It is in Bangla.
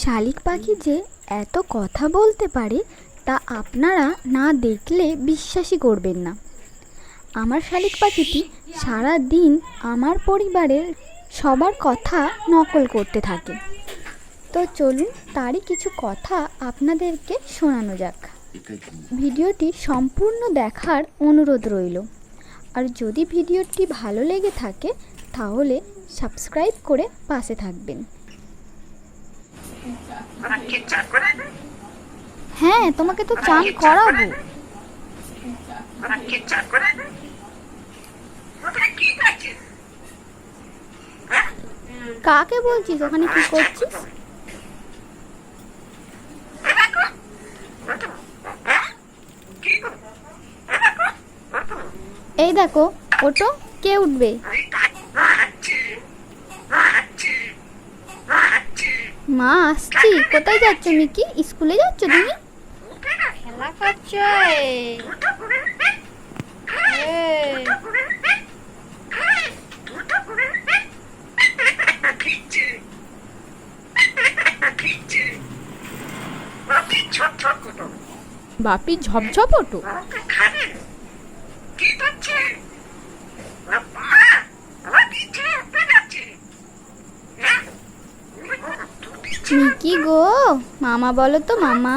শালিক পাখি যে এত কথা বলতে পারে, তা আপনারা না দেখলে বিশ্বাসই করবেন না। আমার শালিক পাখিটি সারা দিন আমার পরিবারের সবার কথা নকল করতে থাকে। তো চলুন তারই কিছু কথা আপনাদেরকে শোনানো যাক। ভিডিওটি সম্পূর্ণ দেখার অনুরোধ রইল। আর যদি ভিডিওটি ভালো লেগে থাকে, তাহলে সাবস্ক্রাইব করে পাশে থাকবেন। হ্যাঁ তোমাকে তো চান করাবো। কাকে বলছিস? ওখানে কি করছিস? এই দেখো ওটো কে উঠবে? মা আসছি। কোথায় যাচ্ছ মিকি? স্কুলে যাচ্ছ তুমি? খেলা করছ দুটো করে দে দুটো করে দে দুটো করে দে খিচ্ছে খিচ্ছে বাকি ছোট ছোট করে বাপি ঝপঝপ ওটো ওকে খাবে কি করছে বাবা আমার নিচে উঠে যাচ্ছে হ্যাঁ মিকি গো মামা বলো তো মামা।